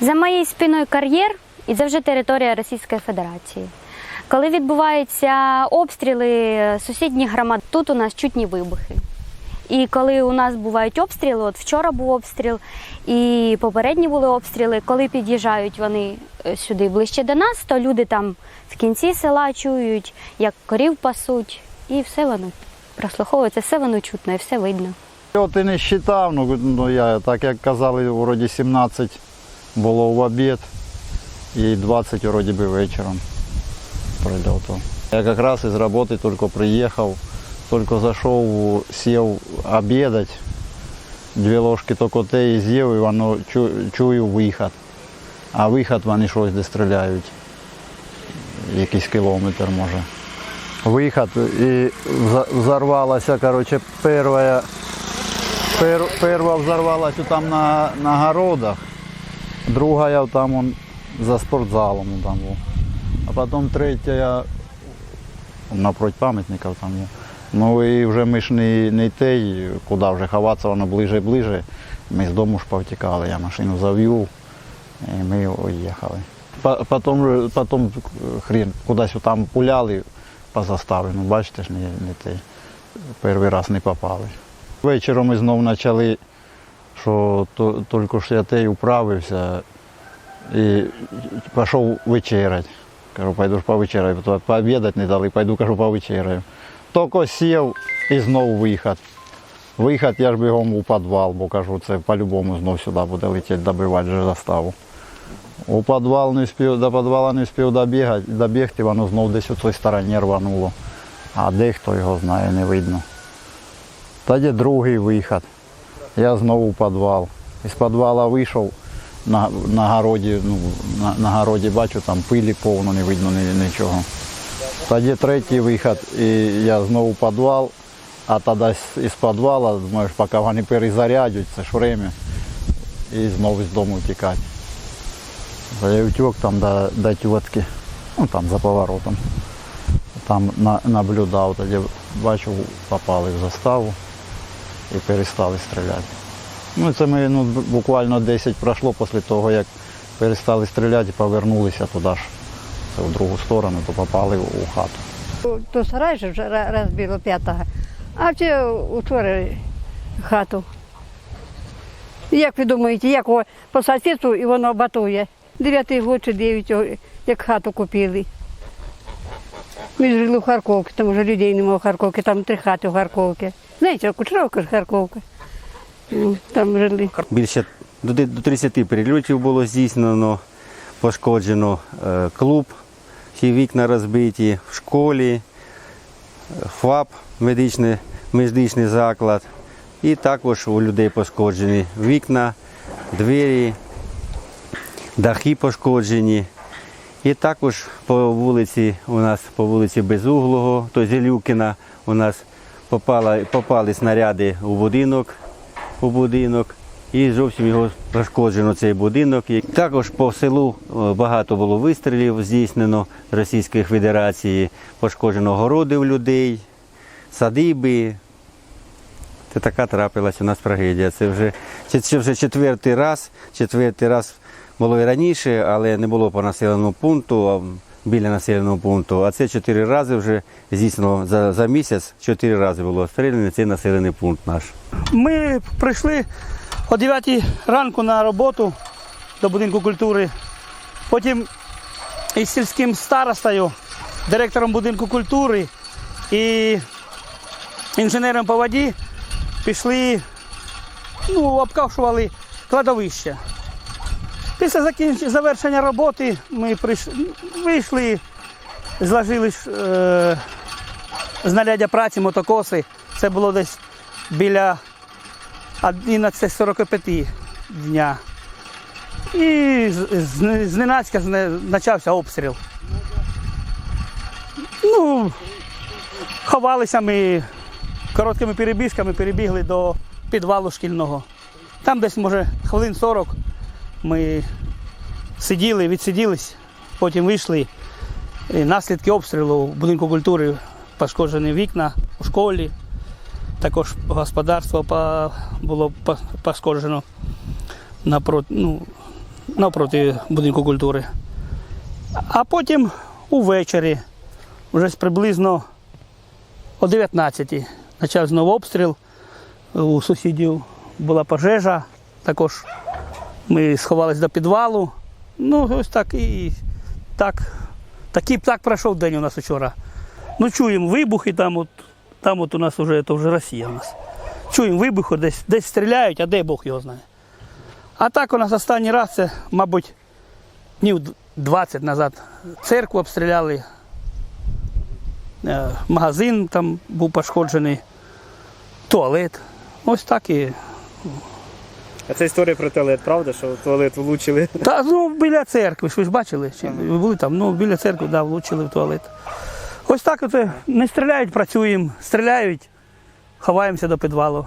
За моєю спиною кар'єр і це вже територія Російської Федерації. Коли відбуваються обстріли сусідніх громад, тут у нас чутні вибухи. І коли у нас бувають обстріли, от вчора був обстріл, і попередні були обстріли, коли під'їжджають вони е, сюди ближче до нас, то люди там в кінці села чують, як корів пасуть, і все воно прослуховується, все воно чутно і все видно. От і не вважав, ну, я, так як казали, вроді 17 було в обід і 20 вроді би вечором прильоту. Я якраз із роботи тільки приїхав, тільки зайшов, сів обідати, дві ложки тільки те і з'їв, і воно чу- чую вихід. А вихід вони щось де стріляють. Якийсь кілометр може. Вихід і взорвалася, коротше, перша Пер, перва взорвалась там на, на городах, другая там он за спортзалом там був. А потім третя напроти пам'ятників там є. Ну і вже ми ж не, не той, куди вже ховатися, воно ближе і ближе. Ми з дому ж повтікали, я машину завів і ми уїхали. Потім, потім хрін кудись там пуляли по заставі, ну бачите ж, не, не той. Перший раз не попали. Вечором ми знову почали, що то, тільки ж я те управився і пішов вечеряти. Кажу, пойду ж повечеряю, пообідати не дали, пойду, кажу, повечеряю. Тільки сів і знову вихід. Вихід я ж бігом у підвал, бо кажу, це по-любому знов сюди буде летіти, добивати же заставу. У підвал не встиг, до підвала не встиг добігати, добігти, воно знов десь у цій стороні рвануло. А де хто його знає, не видно. Тоді другий вихід. Я знову в підвал. Із підвала вийшов на, на городі, ну, на, на городі бачу, там пилі повно, не видно ні- нічого. Тоді третій вихід, і я знову в підвал, а тоді із підвала, знаєш, поки вони перезарядять, це ж время, і знову з дому тікати. Я утік там до, до тітки, ну там за поворотом. Там на, наблюдав, тоді бачу, попали в заставу і перестали стріляти. Ну, це ми ну, буквально 10 пройшло після того, як перестали стріляти і повернулися туди ж, це в другу сторону, то попали у хату. То сарай же вже розбило п'ятого, а це учора хату. Як ви думаєте, як по сусідству і воно батує? Дев'ятий год чи дев'ять, як хату купили. Ми жили в Харковці, там вже людей немає в Харковці, там три хати в Харковці. Знаєте, Кучеровка ж Харковка. Ну, Там жили. Більше до де- до 30 перельотів було здійснено, пошкоджено е, клуб, всі вікна розбиті в школі, е, ФАП, медичний, медичний заклад. І також у людей пошкоджені вікна, двері, дахи пошкоджені. І також по вулиці у нас по вулиці Безуглого, то Зелюкіна, у нас попала, попали снаряди у будинок, у будинок. І зовсім його пошкоджено цей будинок. Також по селу е, багато було вистрілів здійснено Російської Федерації, пошкоджено городи у людей, садиби. Це така трапилась у нас трагедія. Це вже, це вже четвертий раз. Четвертий раз було і раніше, але не було по населеному пункту, біля населеного пункту. А це чотири рази вже здійснено за, за місяць, чотири рази було обстріляно цей населений пункт наш. Ми прийшли о 9 ранку на роботу до будинку культури. Потім із сільським старостою, директором будинку культури і інженером по воді пішли, ну, обкашували кладовище. Після закінч... завершення роботи ми прийшли, вийшли, зложили е... знаряддя праці, мотокоси. Це було десь біля 11.45 дня. І зненацька зне- почався обстріл. Ну, ховалися ми короткими перебіжками, перебігли до підвалу шкільного. Там десь, може, хвилин 40 ми сиділи, відсиділись, потім вийшли. І наслідки обстрілу в будинку культури пошкоджені вікна у школі. Також господарство було пошкоджено напроти, ну, навпроти будинку культури. А потім увечері, вже приблизно о 19-й, почав знову обстріл. У сусідів була пожежа, також ми сховалися до підвалу. Ну, ось так і так. Такий так пройшов день у нас вчора. Ну, чуємо вибухи, там от, там от у нас вже, то вже Росія у нас. Чуємо вибухи, десь, десь стріляють, а де Бог його знає. А так у нас останній раз це, мабуть, днів 20 назад церкву обстріляли, е, магазин там був пошкоджений, туалет. Ось так і. А це історія про туалет, правда, що туалет влучили? Та ну біля церкви, що ви ж бачили? Чи ви були там? Ну, біля церкви, да, влучили в туалет. Ось так оце не стріляють, працюємо, стріляють, ховаємося до підвалу.